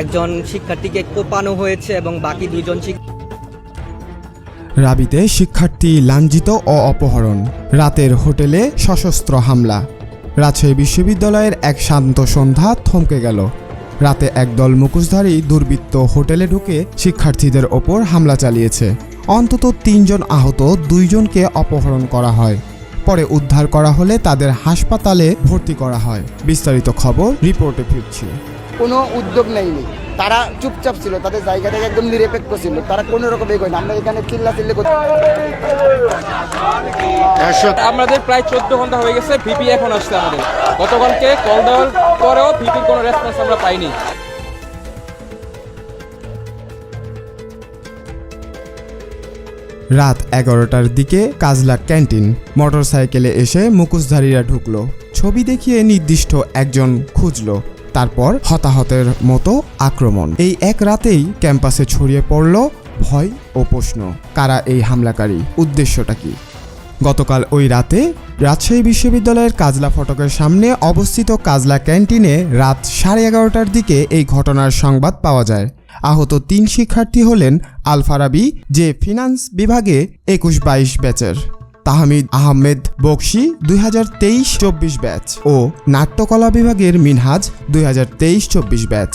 একজন শিক্ষার্থীকে কোপানো হয়েছে এবং বাকি শিক্ষার্থী রাবিতে শিক্ষার্থী লাঞ্ছিত ও অপহরণ। রাতের হোটেলে সশস্ত্র হামলা। রাজশাহী বিশ্ববিদ্যালয়ের এক শান্ত সন্ধ্যা থমকে গেল। রাতে একদল মুখোশধারী দুর্বৃত্ত হোটেলে ঢুকে শিক্ষার্থীদের ওপর হামলা চালিয়েছে। অন্তত তিনজন আহত, দুইজনকে অপহরণ করা হয়। পরে উদ্ধার করা হলে তাদের হাসপাতালে ভর্তি করা হয়। বিস্তারিত খবর রিপোর্টে ফিরছি। কোনো উদ্যোগ নেয়নি। তারা চুপচাপ ছিল তাদের জায়গা থেকে একদম নিরপেক্ষ ছিল। তারা কোনো রকম এগোয় না। আমরা এখানে চিল্লা চিল্লি করতে আমাদের প্রায় চোদ্দ ঘণ্টা হয়ে গেছে। ভিপি এখন আসছে আমাদের। গতকালকে কল দেওয়ার পরেও ভিপির কোনো রেসপন্স আমরা পাইনি। রাত এগারোটার দিকে কাজলা ক্যান্টিন। মোটরসাইকেলে এসে মুখোশধারীরা ঢুকলো। ছবি দেখিয়ে নির্দিষ্ট একজন খুঁজলো। তারপর হতাহতের মতো আক্রমণ। এই এক রাতেই ক্যাম্পাসে ছড়িয়ে পড়ল ভয় ও প্রশ্ন, কারা এই হামলাকারী, উদ্দেশ্যটা কি? গতকাল ওই রাতে রাজশাহী বিশ্ববিদ্যালয়ের কাজলা ফটকের সামনে অবস্থিত কাজলা ক্যান্টিনে রাত সাড়ে এগারোটার দিকে এই ঘটনার সংবাদ পাওয়া যায়। আহত তিন শিক্ষার্থী হলেন আলফারাবি, যে ফিনান্স বিভাগে একুশ বাইশ ব্যাচের। তাহমিদ আহমেদ বকশি দুই হাজার তেইশ চব্বিশ ব্যাচ ও নাট্যকলা বিভাগের মিনহাজ দুই হাজার তেইশ চব্বিশ ব্যাচ।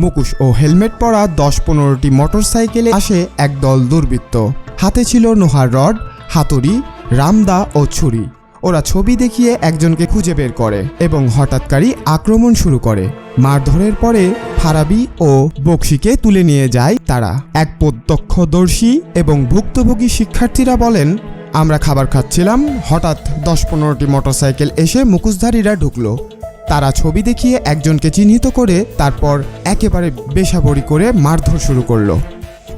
মুকুশ ও হেলমেট পরা দশ পনেরোটি মোটরসাইকেলে আসে একদল দুর্বৃত্ত। হাতে ছিল নোহার রড, হাতুড়ি, রামদা ও ছুরি। ওরা ছবি দেখিয়ে একজনকে খুঁজে বের করে এবং হঠাৎকারই আক্রমণ শুরু করে। মারধরের পরে ফারাবি ও বক্সিকে তুলে নিয়ে যায় তারা। এক প্রত্যক্ষদর্শী এবং ভুক্তভোগী শিক্ষার্থীরা বলেন আমরা খাবার খাচ্ছিলাম, হঠাৎ দশ পনেরোটি মোটরসাইকেল এসে মুখোশধারীরা ঢুকলো। তারা ছবি দেখিয়ে একজনকে চিহ্নিত করে তারপর একেবারে বেসাবরি করে মারধর শুরু করল।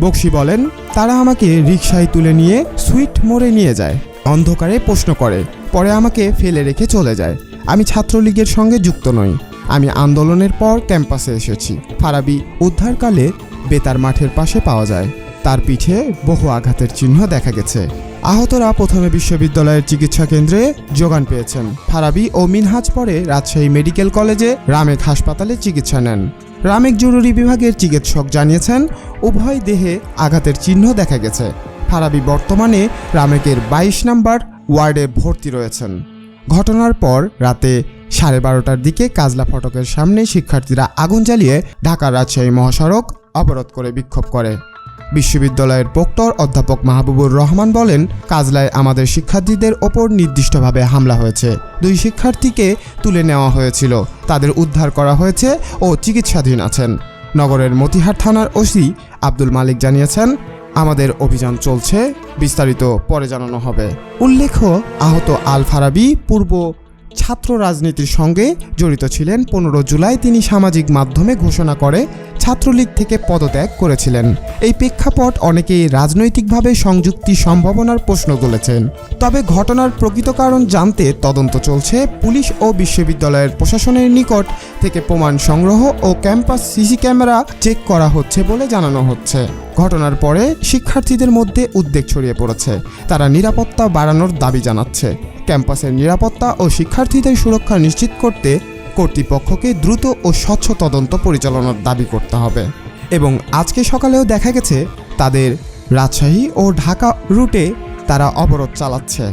বক্সি বলেন, তারা আমাকে রিকশায় তুলে নিয়ে সুইট মোড়ে নিয়ে যায়, অন্ধকারে প্রশ্ন করে, পরে আমাকে ফেলে রেখে চলে যায়। আমি ছাত্রলীগের সঙ্গে যুক্ত নই। আমি আন্দোলনের পর ক্যাম্পাসে এসেছি। ফারাবি উদ্ধারকালে বেতার মাঠের পাশে পাওয়া যায়। তার পিঠে বহু আঘাতের চিহ্ন দেখা গেছে। আহতরা প্রথমে বিশ্ববিদ্যালয়ের চিকিৎসা কেন্দ্রে যোগান পেয়েছেন। ফারাবি ও মিনহাজ পরে রাজশাহী মেডিকেল কলেজে রামেক হাসপাতালে চিকিৎসা নেন। রামেক জরুরি বিভাগের চিকিৎসক জানিয়েছেন, উভয় দেহে আঘাতের চিহ্ন দেখা গেছে। ফারাবি বর্তমানে রামেকের বাইশ নাম্বার ওয়ার্ডে ভর্তি রয়েছেন। ঘটনার পর রাতে সাড়ে বারোটার দিকে কাজলা ফটকের সামনে শিক্ষার্থীরা আগুন জ্বালিয়ে ঢাকা রাজশাহী মহাসড়ক অবরোধ করে বিক্ষোভ করে। বিশ্ববিদ্যালয়ের প্রক্টর অধ্যাপক মাহবুবুর রহমান বলেন, কাজলায় আমাদের শিক্ষার্থীদের ওপর নির্দিষ্টভাবে হামলা হয়েছে। দুই শিক্ষার্থীকে তুলে নেওয়া হয়েছিল। তাদের উদ্ধার করা হয়েছে ও চিকিৎসাধীন আছেন। নগরের মতিহার থানার ওসি আব্দুল মালিক জানিয়েছেন, আমাদের অভিযান চলছে, বিস্তারিত পরে জানানো হবে। উল্লেখ্য, আহত আল ফারাবি পূর্ব ছাত্র রাজনীতির সঙ্গে জড়িত ছিলেন। পনেরো জুলাই তিনি সামাজিক মাধ্যমে ঘোষণা করে ছাত্রলীগ থেকে পদত্যাগ করেছিলেন। এই প্রেক্ষাপট অনেকেই রাজনৈতিকভাবে সংযুক্তি সম্ভাবনার প্রশ্ন তুলেছেন। তবে ঘটনার প্রকৃত কারণ জানতে তদন্ত চলছে। পুলিশ ও বিশ্ববিদ্যালয়ের প্রশাসনের নিকট থেকে প্রমাণ সংগ্রহ ও ক্যাম্পাস সিসি ক্যামেরা চেক করা হচ্ছে বলে জানানো হচ্ছে। ঘটনার পরে শিক্ষার্থীদের মধ্যে উদ্বেগ ছড়িয়ে পড়েছে। তারা নিরাপত্তা বাড়ানোর দাবি জানাচ্ছে। ক্যাম্পাসের নিরাপত্তা ও শিক্ষার্থীদের সুরক্ষা নিশ্চিত করতে কর্তৃপক্ষকে দ্রুত ও স্বচ্ছ তদন্ত পরিচালনার দাবি করতে হবে। এবং আজকে সকালেও দেখা গেছে, তাদের রাজশাহী ও ঢাকা রুটে তারা অবরোধ চালাচ্ছে।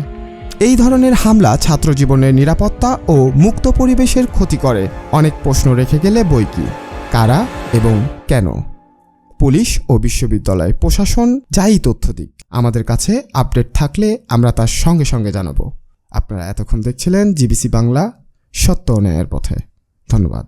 এই ধরনের হামলা ছাত্র জীবনের নিরাপত্তা ও মুক্ত পরিবেশের ক্ষতি করে। অনেক প্রশ্ন রেখে গেলে বই কি, কারা এবং কেন? পুলিশ ও বিশ্ববিদ্যালয় প্রশাসন যাই তথ্য দিক, আমাদের কাছে আপডেট থাকলে আমরা তার সঙ্গে সঙ্গে জানাব। আপনারা এতক্ষণ দেখছিলেন জিবিসি বাংলা সত্য ও ন্যায়ের পথে। ধন্যবাদ।